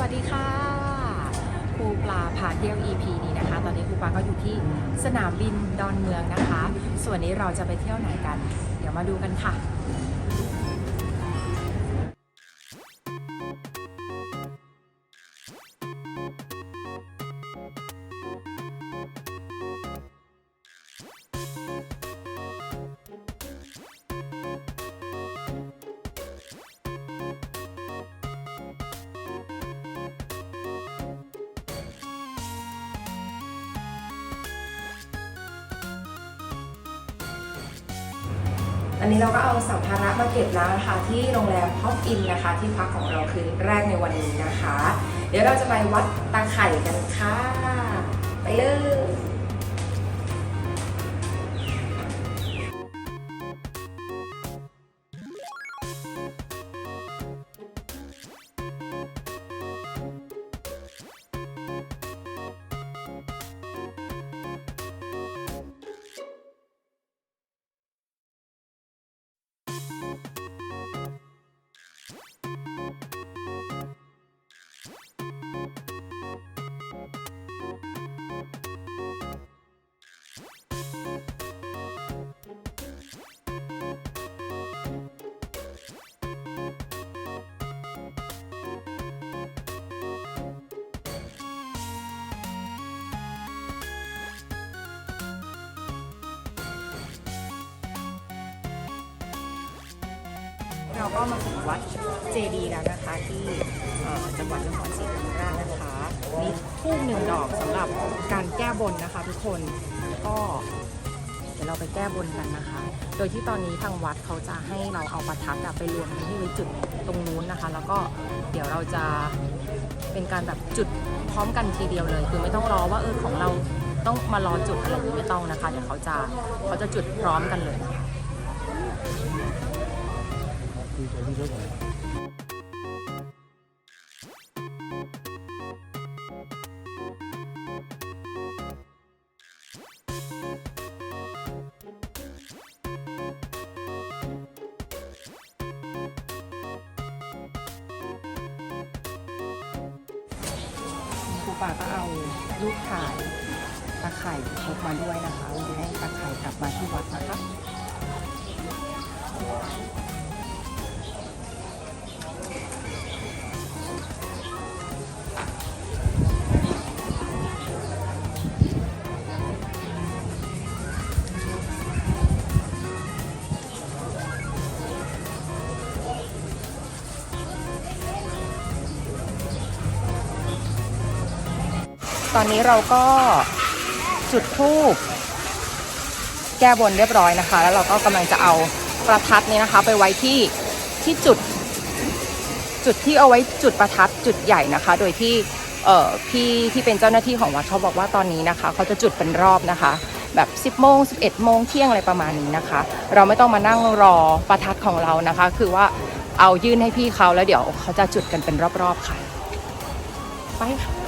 วัสดีค่ะครูปลาพาเที่ยว EP นี้นะคะ ตอนนี้ครูปลาก็อยู่ที่สนามบินดอนเมืองนะคะ ส่วนนี้เราจะไปเที่ยวไหนกัน เดี๋ยวมาดูกันค่ะ อันนี้เราก็เอาสัมภาระมาเก็บแล้วนะคะที่โรงแรมท็อปอินนะคะ ที่พักของเราคืนแรกในวันนี้นะคะ เดี๋ยวเราจะไปวัดตาไข่กันค่ะ ไปเลย เราก็มาถึงวัดเจดีย์แล้วนะคะที่จังหวัดนครศรีธรรมราชนะคะมีทูบหนึ่งดอกสำหรับการแก้บนนะคะ ทุกคนก็เดี๋ยวเราไปแก้บนกันนะคะ โดยที่ตอนนี้ทางวัดเขาจะให้เราเอาประทัดไปรวมกันที่ไว้จุดตรงนู้นนะคะ แล้วก็เดี๋ยวเราจะเป็นการแบบจุดพร้อมกันทีเดียวเลย คือไม่ต้องรอว่าเออของเราต้องมารอจุดอะไราไม่ต้องนะคะ เดี๋ยวเขาจะเขาจะจุดพร้อมกันเลยค รูป่าก็เอาลูกข่ายตะไคร่พกมาด้วยนะคะเราจะให้ตะไคร่กลับมาที่วัดนะคะ อนนี้เราก็จุดธูปแก้บนเรียบร้อยนะคะ แล้วเราก็กำลังจะเอาประทัดนี้นะคะ ไปไว้ที่ที่จุด จุดที่เอาไว้จุดประทัดจุดใหญ่นะคะ โดยที่เอ่อพี่ที่เป็นเจ้าหน้าที่ของวัดเขาบอกว่าตอนนี้นะคะเขาจะจุดเป็นรอบนะคะ แบบ 10โมง11โมงเที่ยงอะไรประมาณนี้นะคะ เราไม่ต้องมานั่งรอประทัดของเรานะคะ คือว่าเอายื่นให้พี่เขาแล้วเดี๋ยวเขาจะจุดกันเป็นรอบๆค่ะ ไปค่ะ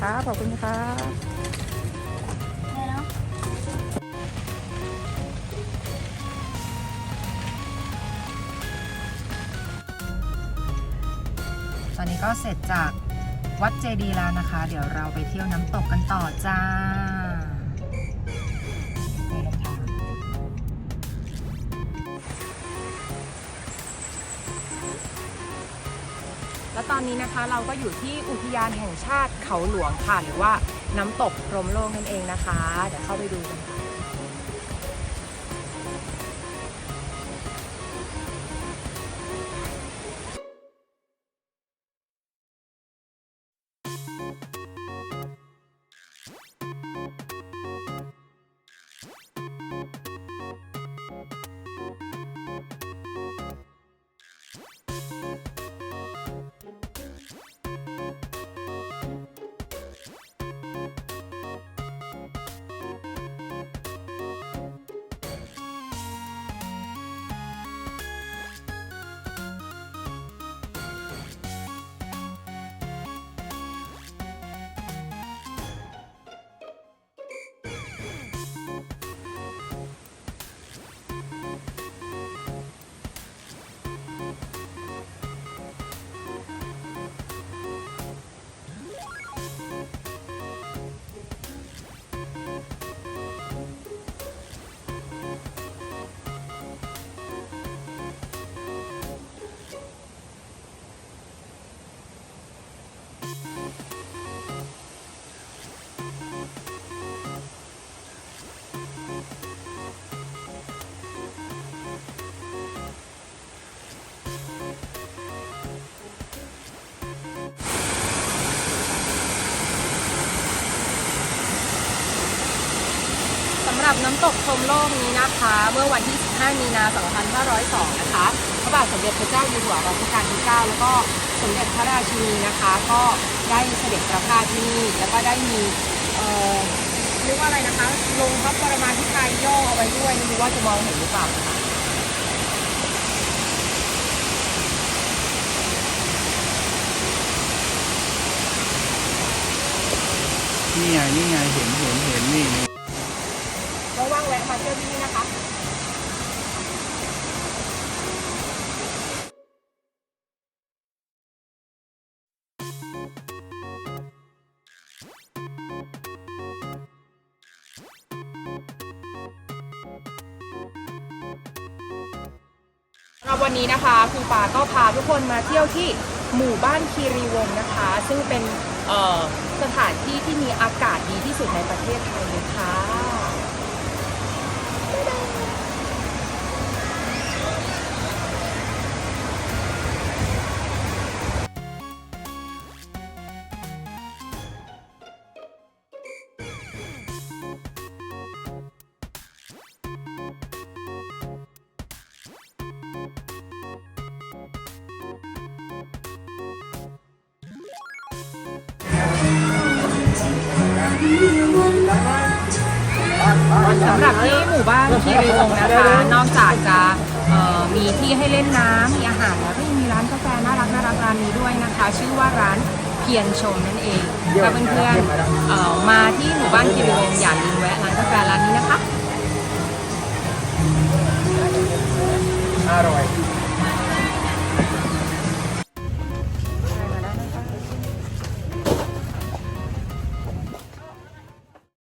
ครับขอบคุณครับตอนนี้ก็เสร็จจากวัดเจดีย์แล้วนะคะ เดี๋ยวเราไปเที่ยวน้ำตกกันต่อจ้า และตอนนี้นะคะเราก็อยู่ที่อุทยานแห่งชาติเขาหลวงค่ะ หรือว่าน้ำตกพรหมโลกนั่นเองนะคะ เดี๋ยวเข้าไปดูกันค่ะ รับน้ำตกชมโลกนี้นะคะ เมื่อวันที่ 15 มีนา 2502 นะคะ พระบาทสมเด็จพระเจ้าอยู่หัวรัชกาลที่ 9 แล้วก็สมเด็จพระราชินีนะคะ ก็ได้เสด็จประพาสที่นี่ แล้วก็ได้มีเอ่อเรียกว่าอะไรนะคะ ลงพระปรมาภิไธยย่อเอาไว้ด้วยไม่รู้ว่าจะมองเห็นหรือเปล่านะคะนี่ไงนี่ไงเห็นเห็นเห็นนี่นี่ ว่างแวะมาเที่ยวที่นี่นะคะครับวันนี้นะคะครูปาก็พาทุกคนมาเที่ยวที่หมู่บ้านคีรีวงศ์นะคะ ซึ่งเป็นสถานที่ที่มีอากาศดีที่สุดในประเทศไทยเลยค่ะ สำหรับที่หมู่บ้านคีรีวงศ์นะคะ นอกจากจะมีที่ให้เล่นน้ำมีอาหารแล้วก็ยังมีร้านกาแฟน่ารักน่ารักร้านนี้ด้วยนะคะ ชื่อว่าร้านเพียรชมนั่นเองถ้าเพื่อนๆมาที่หมู่บ้านคีรีวงศ์อย่าลืมแวะร้านกาแฟร้านนี้นะคะอร่อย